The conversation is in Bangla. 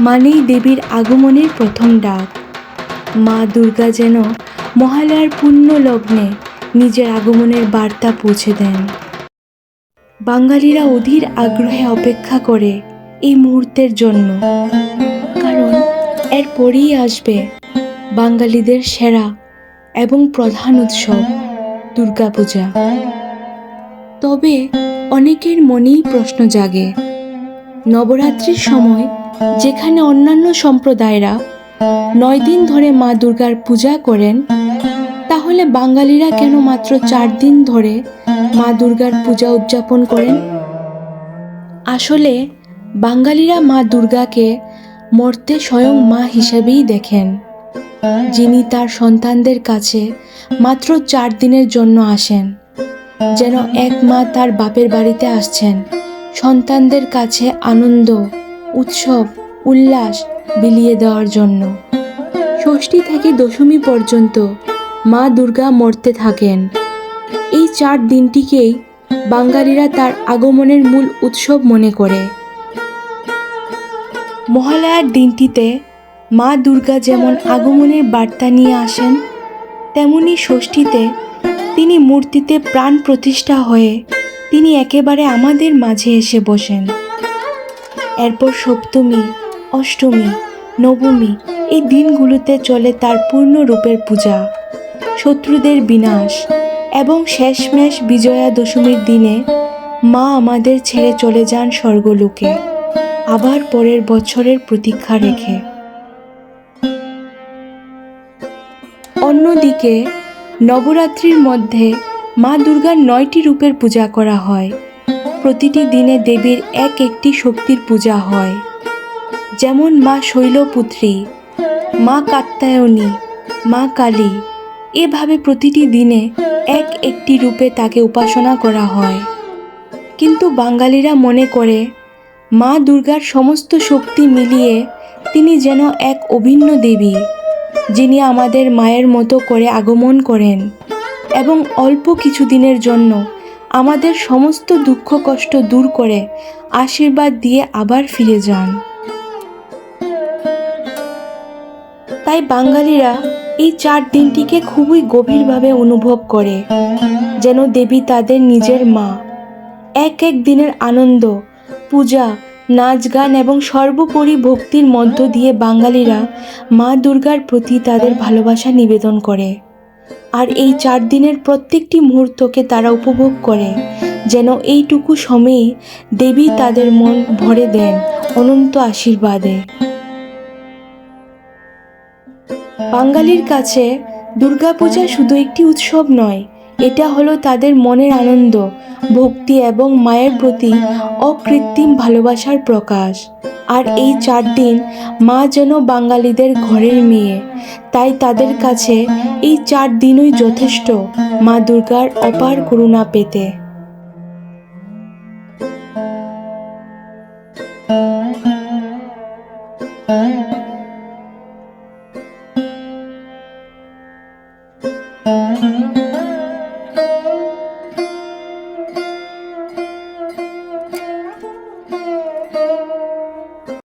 মানেই দেবীর আগমনের প্রথম ডাক। মা দুর্গা যেন মহালয়ার পুণ্য লগ্নে নিজের আগমনের বার্তা পৌঁছে দেন। বাঙালিরা অধীর আগ্রহে অপেক্ষা করে এই মুহূর্তের জন্য। কারণ এরপরেই আসবে বাঙালিদের সেরা এবং প্রধান উৎসব দুর্গাপূজা। তবে অনেকের মনেই প্রশ্ন জাগে নবরাত্রির সময় যেখানে অন্যান্য সম্প্রদায়রা নয় দিন ধরে মা দুর্গার পূজা করেন, তাহলে বাঙালিরা কেন মাত্র চার দিন ধরে মা দুর্গার পূজা উদযাপন করেন? আসলে বাঙালিরা মা দুর্গাকে মর্তে স্বয়ং মা হিসেবেই দেখেন, যিনি তার সন্তানদের কাছে মাত্র চার দিনের জন্য আসেন, যেন এক মা তার বাপের বাড়িতে আসছেন। সন্তানদের কাছে আনন্দ, উৎসব, উল্লাস বিলিয়ে দেওয়ার জন্য। ষষ্ঠী থেকে দশমী পর্যন্ত মা দুর্গা মরতে থাকেন। এই চার দিনটিকেই বাঙালিরা তার আগমনের মূল উৎসব মনে করে। মহালয়ার দিনটিতে মা দুর্গা যেমন আগমনের বার্তা নিয়ে আসেন, তেমনি ষষ্ঠীতে তিনি মূর্তিতে প্রাণ প্রতিষ্ঠা হয়ে তিনি একেবারে আমাদের মাঝে এসে বসেন। এরপর সপ্তমী, অষ্টমী, নবমী এই দিনগুলোতে চলে তার পূর্ণ রূপের পূজা, শত্রুদের বিনাশ এবং শেষমেশ বিজয়া দশমীর দিনে মা আমাদের ছেড়ে চলে যান স্বর্গলোকে, আবার পরের বছরের প্রতীক্ষা রেখে। অন্যদিকে নবরাত্রির মধ্যে মা দুর্গার নয়টি রূপের পূজা করা হয়। প্রতিটি দিনে দেবীর এক একটি শক্তির পূজা হয়। যেমন মা শৈলপুত্রী, মা কাত্যায়নী, মা কালী, এভাবে প্রতিটি দিনে এক একটি রূপে তাকে উপাসনা করা হয়। কিন্তু বাঙালিরা মনে করে, মা দুর্গার সমস্ত শক্তি মিলিয়ে তিনি যেন এক অভিন্ন দেবী, যিনি আমাদের মায়ের মতো করে আগমন করেন। এবং অল্প কিছু দিনের জন্য আমাদের সমস্ত দুঃখ কষ্ট দূর করে আশীর্বাদ দিয়ে আবার ফিরে যান। তাই বাঙালিরা এই চার দিনটিকে খুবই গভীরভাবে অনুভব করে, যেন দেবী তাদের নিজের মা। এক এক দিনের আনন্দ, পূজা, নাচ গান এবং সর্বোপরি ভক্তির মধ্য দিয়ে বাঙালিরা মা দুর্গার প্রতি তাদের ভালোবাসা নিবেদন করে। আর এই চার দিনের প্রত্যেকটি মুহূর্তকে তারা উপভোগ করে, যেন এইটুকু সময়ে দেবী তাদের মন ভরে দেন অনন্ত আশীর্বাদে। বাঙালির কাছে দুর্গাপূজা শুধু একটি উৎসব নয়, এটা হলো তাদের মনের আনন্দ, ভক্তি এবং মায়ের প্রতি অকৃত্রিম ভালোবাসার প্রকাশ। আর এই চার দিন মা যেন বাঙালিদের ঘরের মেয়ে তাই তাদের কাছে এই চার দিনই যথেষ্ট মা দুর্গার অপার করুণা পেতে